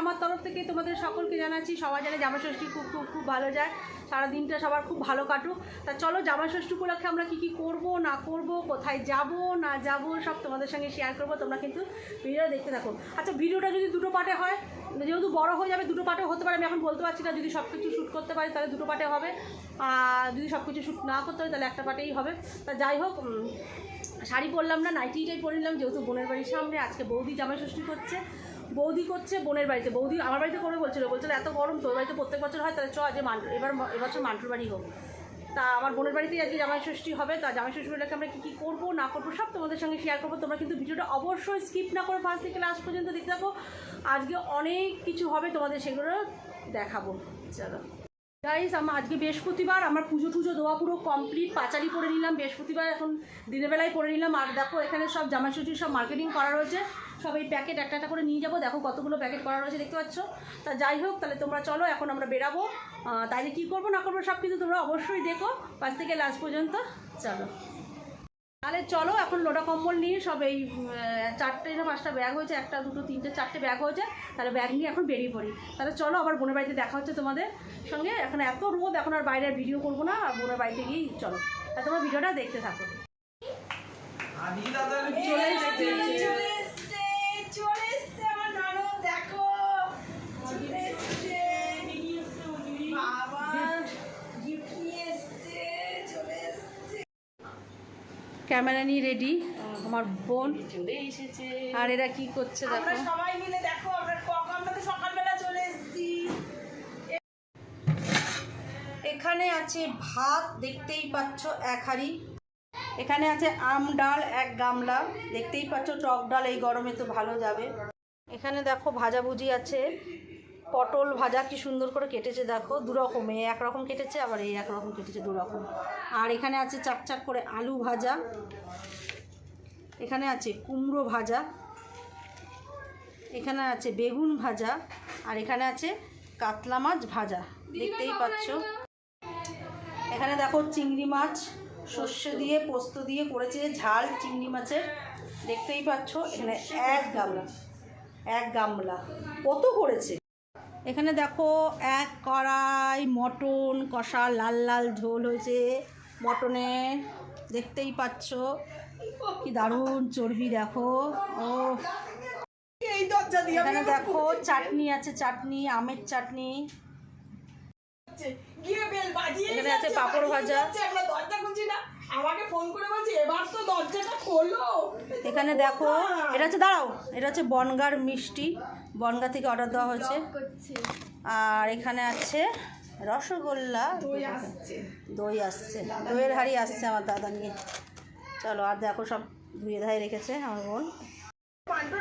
আমার তরফ থেকে তোমাদের সকলকে জানাচ্ছি, সবাই জানে জামাই ষষ্ঠী খুব খুব খুব ভালো যায়। সারা দিনটা সবার খুব ভালো কাটুক। তা চলো জামাই ষষ্ঠী উপলক্ষে আমরা কী কী করব, না করব, কোথায় যাব, না যাব, সব তোমাদের সঙ্গে শেয়ার করব। তোমরা কিন্তু ভিডিও দেখতে থাকো। আচ্ছা ভিডিওটা যদি দুটো পার্টে হয়, যেহেতু বড় হয়ে যাবে, দুটো পার্টে হতে পারে। আমি এখন বলতে পারছি না, যদি সব কিছু শ্যুট করতে পারি তাহলে দুটো পার্টে হবে। আর যদি সব কিছু শ্যুট না করতে পারি তাহলে একটা পার্টেই হবে। তা যাই হোক শাড়ি পরলাম না নাইটিটাই পরে নিলাম, যেহেতু বোনের বাড়ির সামনে। আজকে বৌদি জামাই ষষ্ঠী করছে। বৌদি করছে বোনের বাড়িতে। বৌদি আমার বাড়িতে করে বলছিল বলছিল, এত গরম তোর বাড়িতে প্রত্যেক বছর হয়, তাহলে চ, আজ মান- এবার এবছর মান্টুর বাড়ি হোক। তা আমার বোনের বাড়িতেই আজকে জামাই ষষ্ঠী হবে, তা জামাই ষষ্ঠী বলে আমরা কী কী করব, না করব, সব তোমাদের সঙ্গে শেয়ার করব। তোমরা কিন্তু ভিডিওটা অবশ্যই স্কিপ না করে ফার্স্ট থেকে লাস্ট পর্যন্ত দেখতে থাকো। আজকে অনেক কিছু হবে তোমাদের, সেগুলো দেখাবো। চলো। গাইস আমার আজকে বৃহস্পতিবার, আমার পুজো টুজো দেওয়া পুরো কমপ্লিট পাচারি করে নিলাম। বৃহস্পতিবার এখন দিনের বেলায় করে নিলাম। আর দেখো, এখানে সব জামাষষ্ঠীর সব মার্কেটিং করা রয়েছে। সব এই প্যাকেট একটা একটা করে নিয়ে যাব। দেখো কতগুলো প্যাকেট করা রয়েছে, দেখতে পাচ্ছ? তা যাই হোক, তাহলে তোমরা চলো, এখন আমরা বেরাবো। তাইলে কী করব, না করব সব কিছু তোমরা অবশ্যই দেখো। পাঁচ থেকে লাস্ট পর্যন্ত, চলো। তাহলে চলো এখন লোটা কম্বল নিয়ে সব এই চারটে না পাঁচটা ব্যাগ হয়েছে একটা দুটো তিনটে চারটে ব্যাগ হয়েছে তাহলে ব্যাগ নিয়ে এখন বেরিয়ে পড়ি। তাহলে চলো আবার বোনের বাড়িতে দেখা হচ্ছে তোমাদের সঙ্গে। এখন এত রোদ এখন আর বাইরে ভিডিও করব না আর বোনের বাড়িতে গিয়েই চলো। আর তোমরা ভিডিওটা দেখতে থাকো। চলে এসছে চলে এসছে চলে ক্যামেরা নিয়ে রেডি আমার বোন। চলে এসেছে আর এরা কি করছে দেখো। সবাই মিলে দেখো আমরা আমরা তো সকালবেলা চলে এসেছি। এখানে আছে ভাত দেখতেই পাচ্ছ এক হাঁড়ি। এখানে আছে আম ডাল এক গামলা। দেখতেই পাচ্ছ টক ডাল এই গরমে তো ভালো যাবে। এখানে দেখো ভাজাভুজি আছে। পটল ভাজা কি সুন্দর করে কেটেছে দেখো দু রকম এই একরকম কেটেছে, আবার এই একরকম কেটেছে দু রকম আর এখানে আছে চাক চাক করে আলু ভাজা। এখানে আছে কুমড়ো ভাজা। এখানে আছে বেগুন ভাজা। আর এখানে আছে কাতলা মাছ ভাজা। দেখতেই পাচ্ছ? এখানে দেখো চিংড়ি মাছ, সর্ষে দিয়ে, পোস্ত দিয়ে করেছে ঝাল চিংড়ি মাছের। দেখতেই পাচ্ছ? এখানে এক গামলা এক গামলা। কত করেছে? এখানে দেখো এক কড়াই মটন কষা লাল লাল ঝোল হয়েছে। মটনে দেখতেই পাচ্ছ কি দারুণ চর্বি দেখো। ও দরজা এখানে দেখো চাটনি আছে চাটনি আমের চাটনি। বাজিয়ে এখানে আছে পাঁপড় ভাজা। আমাকে ফোন করে বলছে এবার তো দরজাটা খোলো। এখানে দেখো এটা হচ্ছে দাঁড়াও এটা হচ্ছে বনগার মিষ্টি। বনগা থেকে অর্ডার দেওয়া হয়েছে। আর এখানে আছে রসগোল্লা। দই আসছে। দই আসছে। দইয়ের হাড়ি আসছে আমার দাদা নিয়ে চলো আর দেখো সব ধুয়ে ধায়ে রেখেছে আমার বোন।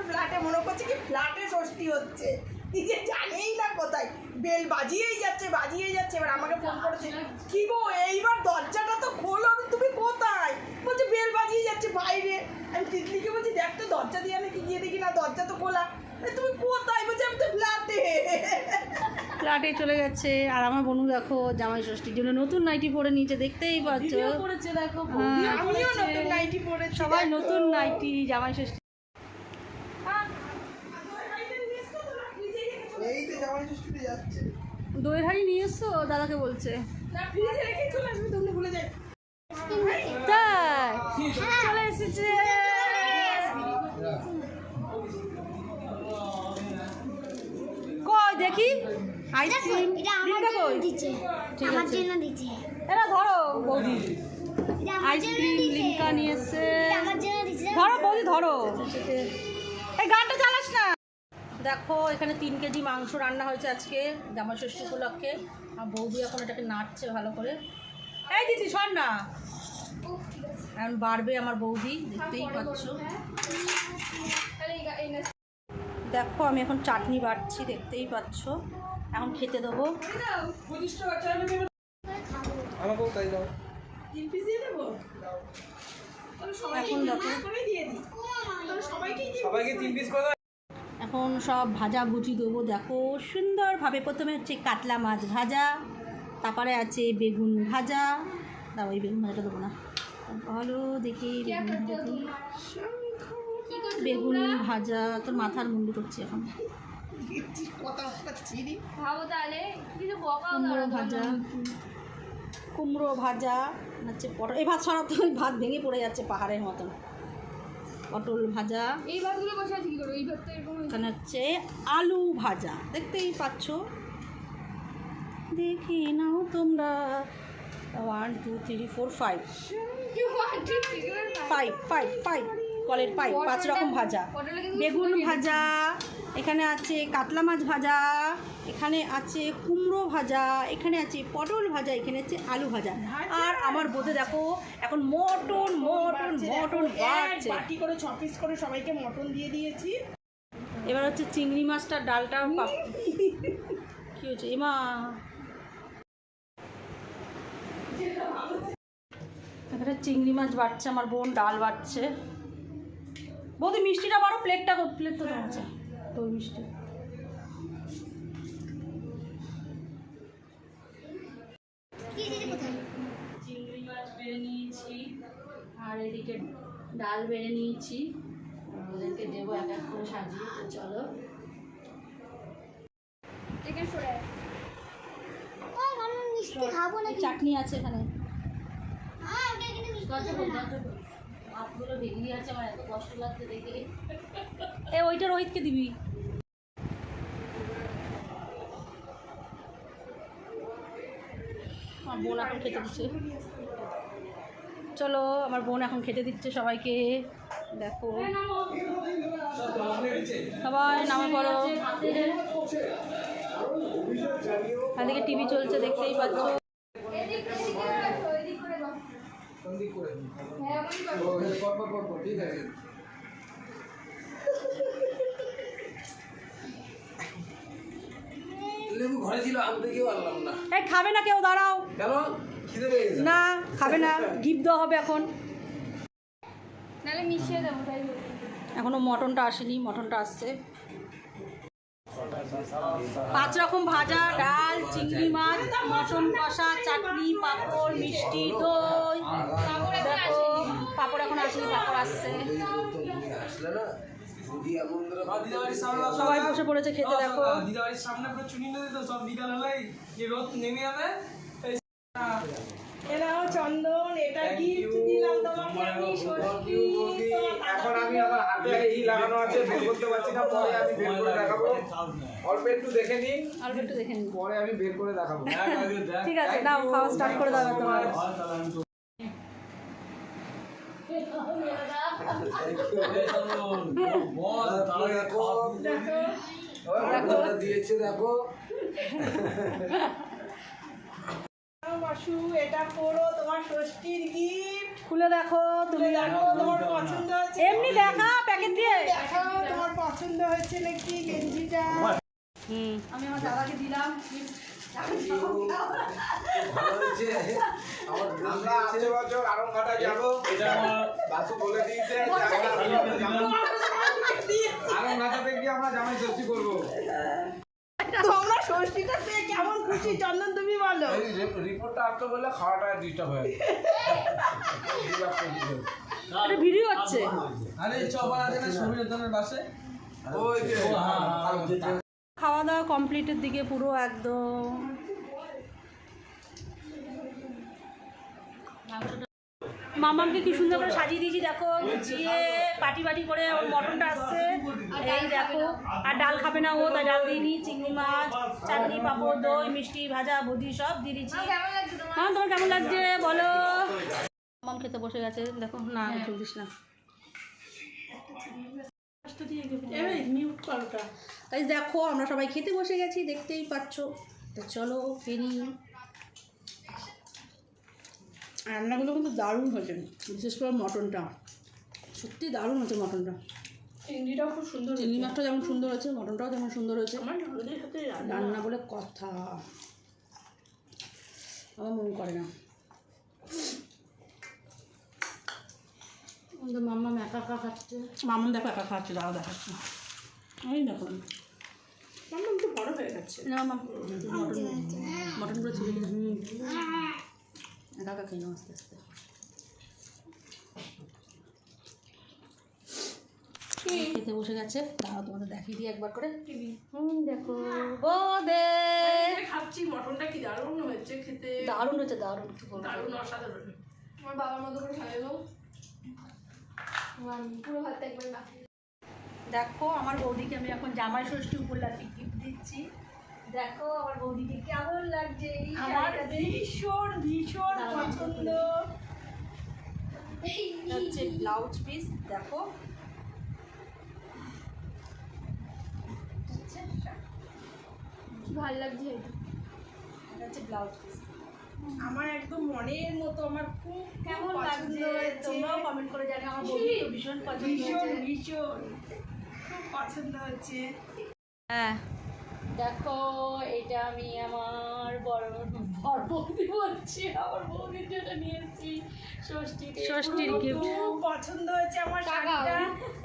ফ্ল্যাটে মনে করছে কি ফ্ল্যাটে ষষ্ঠী হচ্ছে। নিজে জানেই না কোথায়। বেল বাজিয়েই যাচ্ছে বাজিয়েই যাচ্ছে। এবার আমাকে ফোন করেছে কি গো এইবার দরজাটা তো খোলো তুমি কোথায় বলছে বেল বাজিয়ে যাচ্ছে বাইরে। আমি তিতলিকে বলছি দেখ তো দরজা দিয়ে নাকি গিয়ে দেখি না দরজা তো খোলা। তুমি কোথায়? বলছে আমি তো ফ্ল্যাটে। ফ্ল্যাটে চলে গেছে। আর আমার বোনু দেখো জামাই ষষ্ঠীর জন্য নতুন নাইটি পরে নিয়েছে দেখতেই পাচ্ছ। পড়েছে দেখো হ্যাঁ। আমিও নতুন নাইটি পরেছি সবাই নতুন নাইটি জামাই ষষ্ঠী। যাচ্ছে। দইয়ের হাড়ি নিয়ে এসছো? দাদাকে বলছে। না ফ্রিজে রেখে চলে আসবে তুমি ভুলে যাই তাই চলে এসেছে কই দেখি আইসক্রিম এটা আমার দিদিটা জন্য কই আমার জন্য দিচ্ছে এরা ধরো বৌদি এটা আমার জন্য আইসক্রিম লিমকা নিয়ে এসছে এটা আমার জন্য দিচ্ছে ধরো বৌদি ধরো এই গানটা চালাস না। দেখো এখানে তিন কেজি মাংস রান্না হয়েছে আজকে। জামা ষষ্ঠী উপলক্ষে। আর বৌদি এখন এটাকে নাড়ছে ভালো করে। এই দিদি শোন না। এখন বাড়বে আমার বৌদি দেখতেই পাচ্ছ। দেখো আমি এখন চাটনি বাড়ছি দেখতেই পাচ্ছ। এখন খেতে দেবো। আমাকেও তাই দাও। এখন সব ভাজা ভুজি দেবো দেখো। সুন্দরভাবে প্রথমে হচ্ছে কাতলা মাছ ভাজা। তারপরে আছে বেগুন ভাজা। দাও ওই বেগুন ভাজাটা দেবো না। ভালো দেখি বেগুন ভাজা বেগুন ভাজা তোর মাথার মুন্ডু করছি এখন। কুমড়ো ভাজা। কুমড়ো ভাজা হচ্ছে পটল। এই ভাত সরাব তো ওই ভাত ভেঙে পড়ে যাচ্ছে পাহাড়ের মতন। পটল ভাজা। এই ভাতগুলো বসে আছে কি করো এই ভাত তো এরকম এখানে হচ্ছে আলু ভাজা। দেখতেই পাচ্ছ? দেখি নাও তোমরা। One two three four five five five five কলের পাইপ পাঁচ রকম ভাজা। বেগুন ভাজা এখানে আছে কাতলা মাছ ভাজা এখানে আছে কুমড়ো ভাজা এখানে আছে পটল ভাজা এখানে আছে আলু ভাজা। আর আমার বোধে দেখো এখন মটন মটন মটন বাটি করে ছ পিস করে সবাইকে মটন দিয়ে দিয়েছি। এবার হচ্ছে চিংড়ি মাছটার ডালটা কি হচ্ছে এমা এখানে চিংড়ি মাছ বাড়ছে আমার বোন ডাল বাড়ছে। বৌদি মিষ্টিটা বারো প্লেটটা প্লেট তো আছে দই মিষ্টি কি দিদি কোথায় চিংড়ি মাছ বেড়ে নিয়েছি আর এদিকে ডাল বেড়ে নিয়েছি। ওদেরকে দেবো এক এক করে সাজিয়ে। তো চলো। কষ্ট লাগছে দেখে। এ ওইটা রোহিতকে দিবি। আমার বোন এখন খেতে দিচ্ছে। চলো আমার বোন এখন খেতে দিচ্ছে সবাইকে। দেখো। সবাই নামে। পড়ো এদিকে টিভি চলছে দেখতেই পাচ্ছ। ঠিক আছে ঘরে ছিল আনতে কেউ আনলাম না এই খাবে না কেউ দাঁড়াও। কেন খিদে পেয়ে না খাবে না গিফট দেওয়া হবে এখন। নাহলে মিশিয়ে দেবো তাই এখনও মটনটা আসেনি মটনটা আসছে। পাঁচ রকম ভাজা, ডাল, চিংড়ি মাছ, মটন কষা, চাটনি, পাঁপড়, মিষ্টি, দই। দেখো, পাঁপড় এখন আসেনি, পাঁপড় আসছে। আসলে সবাই বসে পড়েছে খেতে, দেখো। সামনে পুরো চুনি নদী তো সব বিকাল যে রোদ নেমে যাবে এনাও চন্দন এটা গিফট দিলাম তোমাকে আমি ষষ্ঠী এখন আমি আমার হাতে এই লাগানো আছে বের করতে পারছি না পরে আমি বের করে দেখাবো। অল্প একটু দেখে নিন। আর একটু দেখে নিন। পরে আমি বের করে দেখাবো। ঠিক আছে নাও খাওয়া স্টার্ট করে দাও তোমার। দেখো দেখো। দিয়েছে দেখো। বাসু এটা পড়ো তোমার ষষ্ঠীর গিফট খুলে দেখো তুমি। দেখো তোমার পছন্দ হয়েছে। এমনি দেখা প্যাকেট দিয়ে। দেখো তোমার পছন্দ হয়েছে নাকি গেঞ্জিটা। হুম। আমি আমার দাদাকে দিলাম। আমার বছর যাব এটা আমার বাসু বলে দিয়েছে আরও গিয়ে আমরা জামাই ষষ্ঠী করব। তোমরা ষষ্ঠীটা পেয়ে কেমন খুশি চন্দন তুমি বলো। রিপোর্টটা আসতে বললে খাওয়াটা ডিস্টার্ব হয়ে এটা ভিডিও হচ্ছে। আরে চপার আছে না সুবিধার বাসে। খাওয়া দাওয়া কমপ্লিটের দিকে পুরো একদম। মামামকে কি সুন্দর করে সাজিয়ে দিয়েছি দেখো গুছিয়ে পাটি বাটি করে ওর মটনটা আসছে। এই দেখো আর ডাল খাবে না ও তাই ডাল দিইনি চিংড়ি মাছ চাটনি পাঁপড় দই মিষ্টি ভাজা ভুজি সব দিয়ে দিয়েছি। কেমন লাগছে তোমার? কেমন লাগছে? বলো। মাম খেতে বসে গেছে দেখো না চলিস না। তাই দেখো আমরা সবাই খেতে বসে গেছি দেখতেই পাচ্ছ। তো চলো ফিরি। রান্নাগুলো কিন্তু দারুণ হয়েছে বিশেষ করে মটনটা। সত্যি দারুণ হয়েছে মটনটা। চিংড়িটাও খুব সুন্দর চিংড়ি মাছটা যেমন সুন্দর হয়েছে মটনটাও যেমন সুন্দর হয়েছে। রান্না। বলে কথা। আমার মন করে না। মাম্মা একা একা খাচ্ছে। মাম্মা দেখো একা খাচ্ছে দাও দেখাচ্ছে। আমি দেখো। আমার একটু বড় হয়ে গেছে। না মা মটন মটনগুলো ছিল হুম। একা খেয়ে নাও আস্তে আস্তে খেতে বসে গেছে। দাঁড়াও তোমাদের দেখিয়ে দিই একবার করে। হুম দেখো বোদে। খাচ্ছি মটনটা কি দারুণ হয়েছে খেতে। দারুণ হচ্ছে দারুণ কি বলব। দারুণ অসাধারণ। আমার বাবার মতো করে পুরো ভাতটা একবার না দেখো আমার বৌদিকে আমি এখন জামাই ষষ্ঠী উপলক্ষে গিফট দিচ্ছি। দেখো আমার বৌদিকে কেমন লাগছে আমার ভীষণ ভীষণ পছন্দ। হচ্ছে ব্লাউজ পিস দেখো। ভালো লাগছে এটা? হচ্ছে ব্লাউজ পিস আমার একদম মনের মতো আমার খুব কেমন লাগছে? তোমরাও কমেন্ট করে জানি আমার বৌদি ভীষণ পছন্দ ভীষণ হয়েছে। ভীষণ। খুব পছন্দ হচ্ছে হ্যাঁ। দেখো এটা আমি আমার বড় বড় বৌদি বলছি আমার বৌদির জন্য নিয়েছি। ষষ্ঠীর ষষ্ঠীর গিফট খুব পছন্দ হয়েছে আমার শাড়িটা।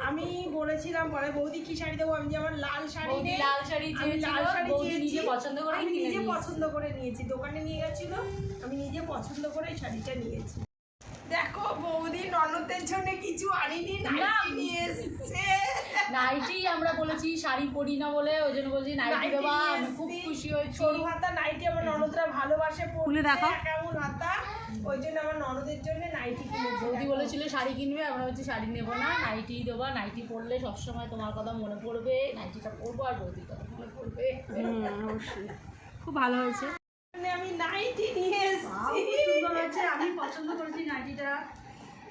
আমি বলেছিলাম পরে বৌদি কি শাড়ি দেবো? আমি যে আমার লাল শাড়ি বৌদি লাল শাড়ি লাল শাড়ি বৌদি নিজে পছন্দ আমি নিজে পছন্দ করে নিয়েছি। দোকানে নিয়ে গেছিল আমি নিজে পছন্দ করে এই শাড়িটা নিয়েছি। দেখো বৌদি ননদের জন্য কিছু আনিনি নাইটি নিয়ে এসেছে। নাইটি আমরা বলেছি শাড়ি পরি না বলে ওই জন্য বলছি নাইটি দেবা আমি খুব খুশি হয়েছি। সরু হাতা নাইটি আমার ননদরা ভালোবাসে খুলে পরতে, দেখাও। কেমন হাতা। ওই জন্য আমার ননদের জন্য নাইটি কিনেছি। বৌদি বলেছিল শাড়ি কিনবে আমরা বলছি শাড়ি নেব না নাইটি দেবা নাইটি পরলে সবসময় তোমার কথা মনে পড়বে নাইটিটা পরবো আর বৌদির কথা মনে পড়বে। অবশ্যই। খুব ভালো হয়েছে। আমি নাইটি নিয়ে এসেছি। সুন্দর হয়েছে। আমি পছন্দ করেছি নাইটিটা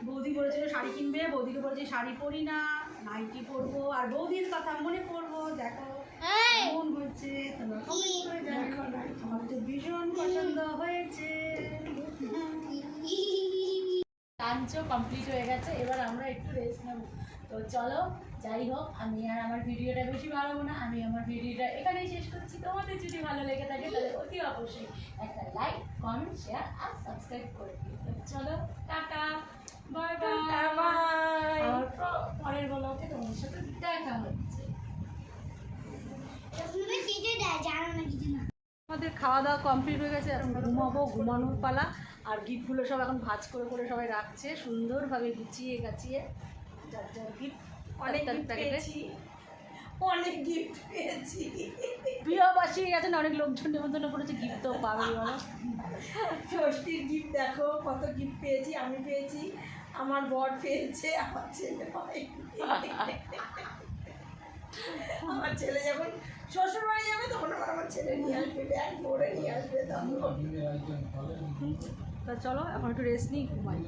বৌদি বলেছিল শাড়ি কিনবে বৌদিকে বলেছি শাড়ি পরি না নাইটি পরবো। আর বৌদির কথা মনে পড়ব দেখো মন হচ্ছে আমার তো ভীষণ পছন্দ হয়েছে। লাঞ্চও কমপ্লিট হয়ে গেছে এবার আমরা একটু রেস্ট নেব। তো চলো যাই হোক আমি আর আমার ভিডিওটা বেশি বাড়াবো না আমি আমার ভিডিওটা এখানেই শেষ করছি। তোমাদের যদি ভালো লেগে থাকে তাহলে অতি অবশ্যই একটা লাইক কমেন্ট শেয়ার আর সাবস্ক্রাইব করে দিও। তো চলো টাটা বাই বাই বাই পরের ব্লগে তোমাদের সাথে দেখা হচ্ছে। আমাদের খাওয়া দাওয়া কমপ্লিট হয়ে গেছে এখন ঘুমাবো ঘুমানোর পালা। আর গিফটগুলো সব এখন ভাজ করে করে সবাই রাখছে সুন্দরভাবে গুছিয়ে গাছিয়ে। যার যার গিফট অনেক পেয়েছি। অনেক গিফট পেয়েছি। প্রিয়বাসী গেছে না অনেক লোকজন নিমন্ত্রণ করেছে গিফট তো পাবে বলো। ষষ্ঠীর গিফট দেখো কত গিফট পেয়েছি আমি পেয়েছি আমার বর পেয়েছে আমার ছেলে। আমার ছেলে যখন শ্বশুর বাড়ি যাবে তখন আবার আমার ছেলে নিয়ে আসবে ব্যাগ ভরে নিয়ে আসবে তখন। তা চলো, এখন একটু রেস্ট নিই ঘুমাই।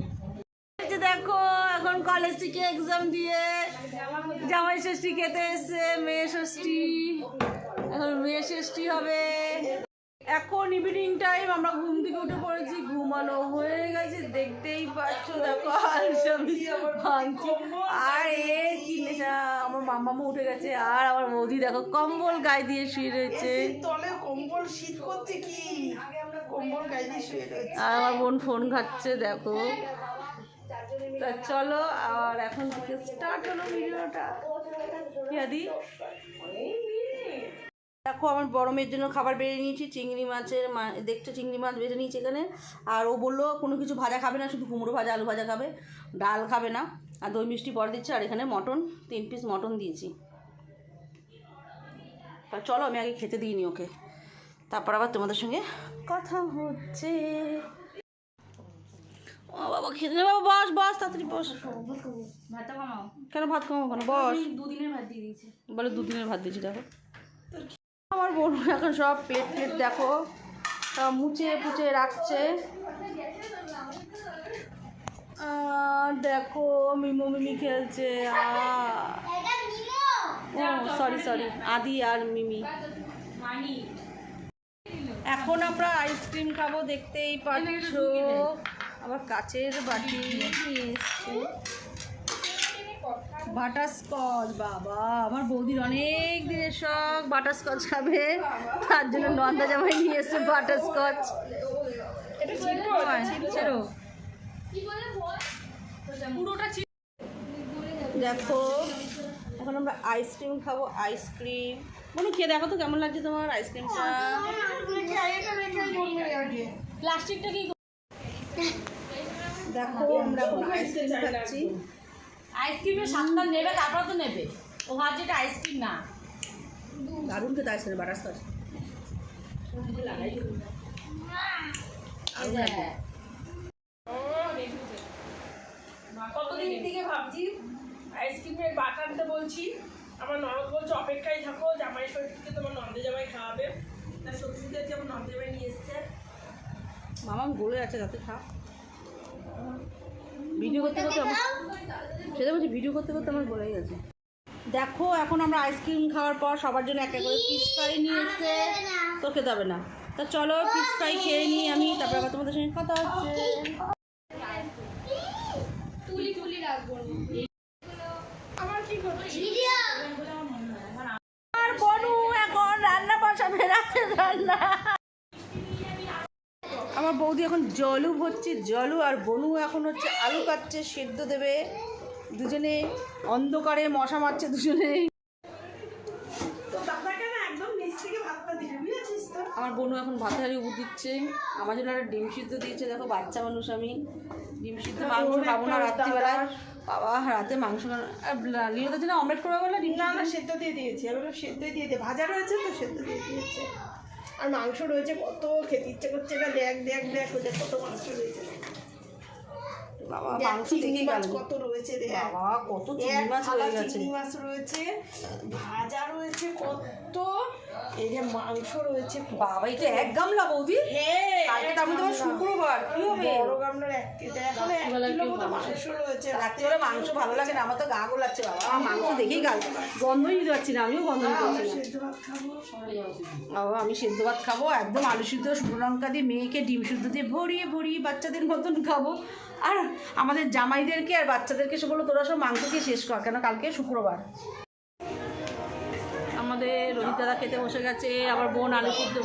দেখো, এখন কলেজ থেকে এক্সাম দিয়ে জামাই ষষ্ঠী খেতে এসছে, মেয়ে ষষ্ঠী। এখন মেয়ে ষষ্ঠী হবে। এখন ইভিনিং টাইম আমরা ঘুম থেকে উঠে পড়েছি, ঘুমানো হয়ে গেছে, দেখতেই পাচ্ছ, দেখো আর এ কি নেশা, আমার মাম্মামা উঠে গেছে, আর আমার বৌদি দেখো, কম্বল গায়ে দিয়ে শুয়ে রয়েছে। তলে কম্বল শীত করছে কি? আর আমার বোন ফোন খাচ্ছে দেখো। তা চলো, আর এখন থেকে স্টার্ট হলো ভিডিওটা। ইয়াদি দেখো, আমার বড় মেয়ের জন্য খাবার বেড়ে নিয়েছি, চিংড়ি মাছের মা- দেখছ চিংড়ি মাছ বেড়ে নিয়েছি এখানে? আর ও বলল, কোনো কিছু ভাজা খাবে না, শুধু কুমড়ো ভাজা, আলু ভাজা খাবে, ডাল খাবে না। আর দই মিষ্টি পরে দিচ্ছে, আর এখানে মটন, তিন পিস মটন দিয়েছি। তা চলো, আমি আগে খেতে দিইনি ওকে। তারপর আবার তোমাদের সঙ্গে কথা হচ্ছে। ও বাবা খেতে নে বাবা বস বস তাড়াতাড়ি বস। কমাও কেন ভাত কেন? বস। দুদিনের ভাত দিয়ে দিয়েছি। বলে দুদিনের ভাত দিয়েছি দেখো। আমার বোন এখন সব প্লেট প্লেট দেখো। সব রাখছে। দেখো মিমো মিমি খেলছে। সরি সরি আদি আর মিমি। এখন আমরা আইসক্রিম খাব দেখতেই পাচ্ছ। আবার কাচের বাটি বাটারস্কচ বাবা আমার বৌদির অনেক দিনের শখ বাটারস্কচ খাবে। তার জন্য নন্দা জামাই নিয়ে এসছে বাটারস্কচ। ছেড়ো দেখো এখন আমরা আইসক্রিম খাব আইসক্রিম বলুন খেয়ে দেখো তো কেমন লাগছে তোমার আইসক্রিমটা প্লাস্টিকটা কি দেখো আমরা আইসক্রিম খাচ্ছি। আইসক্রিমের স্বাদটা নেবে তারপর তো নেবে। ও ভাবছে এটা আইসক্রিম না। দারুণ খেতে আইসক্রিম বাটারস্কচ হ্যাঁ কতদিন থেকে ভাবছি? আইসক্রিমের বাটার বলছি। আমার ননদ বলছে অপেক্ষায় থাকো জামাই ষষ্ঠীতে তোমার নন্দে জামাই খাওয়াবে। তার সত্যি সত্যি আমার নন্দে জামাই নিয়ে এসছে। মামা গলে আছে যাতে খা ভিডিও করতে করতে আমার সেটা বলছি ভিডিও করতে করতে আমার গলেই গেছে। দেখো এখন আমরা আইসক্রিম খাওয়ার পর সবার জন্য একটা করে ফিশ ফ্রাই নিয়ে এসছে। তো খেতে হবে না। তা চলো ফিশ ফ্রাই খেয়ে নিই আমি তারপর আবার তোমাদের সঙ্গে কথা হচ্ছে। বৌদি এখন জলু হচ্ছে জলু আর বনু এখন হচ্ছে আলু কাটছে সেদ্ধ দেবে। দুজনে অন্ধকারে মশা মারছে দুজনে। আমার বোনু এখন ভাতে হারিয়ে উপর দিচ্ছে। আমার জন্য একটা ডিম সিদ্ধ দিয়েছে দেখো বাচ্চা মানুষ আমি। ডিম সিদ্ধ মাংস খাব না রাত্রিবেলায়। বাবা রাতে মাংস লিওদের জন্য অমলেট করবে বলে ডিম না না সেদ্ধ দিয়ে দিয়েছি। আমি সেদ্ধ দিয়ে দিয়ে ভাজা রয়েছে তো সেদ্ধ দিয়ে দিয়েছে। আর মাংস রয়েছে কত খেতে ইচ্ছে করছে এটা দেখ দেখ দেখ ওদের কত মাংস রয়েছে। বাবা মাংস গেল কত রয়েছে দেখ। বাবা কত চিংড়ি মাছ রয়েছে ভাজা রয়েছে কত এই যে মাংস রয়েছে বাবা এটা এক গামলা বৌদি? হ্যাঁ কালকে তার মধ্যে আবার শুক্রবার কি হবে? বড় গামলার এক এখন এক কিলো মতো মাংস রয়েছে রাত্রিবেলা মাংস ভালো লাগে না আমার তো গা গোলাচ্ছে বাবা। আমার মাংস দেখেই গাল গন্ধই নিতে পারছি না আমিও গন্ধ নিতে পারছি বাবা আমি সেদ্ধ ভাত খাব একদম আলু সিদ্ধ শুকনো লঙ্কা দিয়ে মেয়েকে ডিম সিদ্ধ দিয়ে ভরিয়ে ভরিয়ে বাচ্চাদের মতন খাব। আর আমাদের জামাইদেরকে আর বাচ্চাদেরকে সে বলল তোরা সব মাংস খেয়ে শেষ কর কেন কালকে শুক্রবার? আমাদের রোহিত দাদা খেতে বসে গেছে আবার বোন আলু সিদ্ধ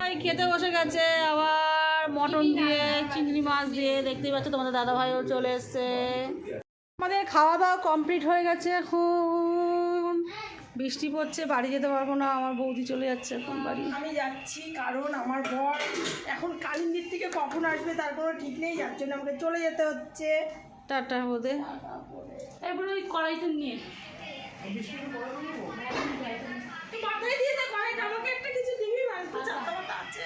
ভাই খেতে বসে গেছে আবার মটন দিয়ে চিংড়ি মাছ দিয়ে। দেখতেই পাচ্ছ তোমাদের দাদা ভাইও চলে এসছে। আমাদের খাওয়া দাওয়া কমপ্লিট হয়ে গেছে এখন। বৃষ্টি পড়ছে বাড়ি যেতে পারব না আমার বৌদি চলে যাচ্ছে এখন বাড়ি। আমি যাচ্ছি কারণ আমার বর এখন কালিন্দির থেকে কখন আসবে তার কোনো ঠিক নেই যার জন্য আমাকে চলে যেতে হচ্ছে। টাটা বোধে এরপরে ওই কড়াইটা নিয়ে তুই মাথায় দিয়ে দে কড়াইটা। আমাকে একটা কিছু দিবি? তো চারটা আছে।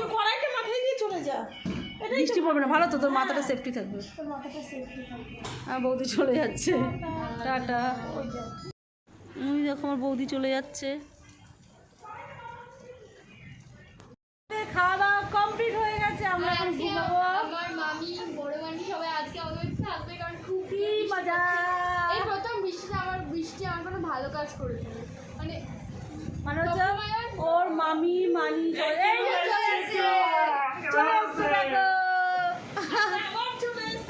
তো কড়াইটা মাথায় দিয়ে চলে যা। বৃষ্টি পড়বে না ভালো তো তোর মাথাটা সেফটি থাকবে। তোর মাথাটা সেফটি থাকবে। আমার বৌদি চলে যাচ্ছে। টাটা। ওই দেখো আমার বৌদি চলে যাচ্ছে। খাওয়া দাওয়া কমপ্লিট হয়ে গেছে আমরা এখন ঘুমাবো। আমার মামি বড় মামি সবাই আজকে আমাদের থাকবে কারণ খুব কি মজা এই প্রথম বৃষ্টিতে আমার বৃষ্টি আমার কোনো ভালো কাজ করেছে মানে মানে হচ্ছে ওর মামি মানি।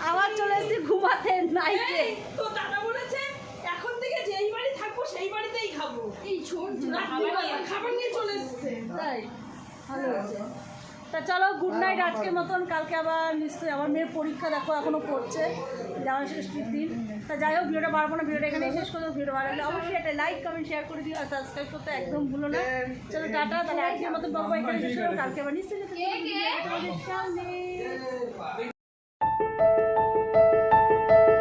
আবার চলে এসছি। ঘুমাতে নাইটে তো দাদা বলেছে এখন থেকে যেই বাড়ি থাকব সেই বাড়িতেই খাব। এই ছোট খাবার নিয়ে চলে এসছে। তাই ভালো তা চলো গুড নাইট আজকের মতন। কালকে আবার নিশ্চয়ই আমার মেয়ের পরীক্ষা দেখো এখনও পড়ছে। জামাই ষষ্ঠীর দিন? তা যাই হোক ভিডিওটা পারব না ভিডিওটা এখানে শেষ করব ভিডিও ভালো লাগলে অবশ্যই একটা লাইক কমেন্ট শেয়ার করে দিও আর সাবস্ক্রাইব করতে একদম ভুলো না। চলো টাটা তাহলে আজকের মতো বাবা এখানে শেষ করব। কালকে আবার নিশ্চয়ই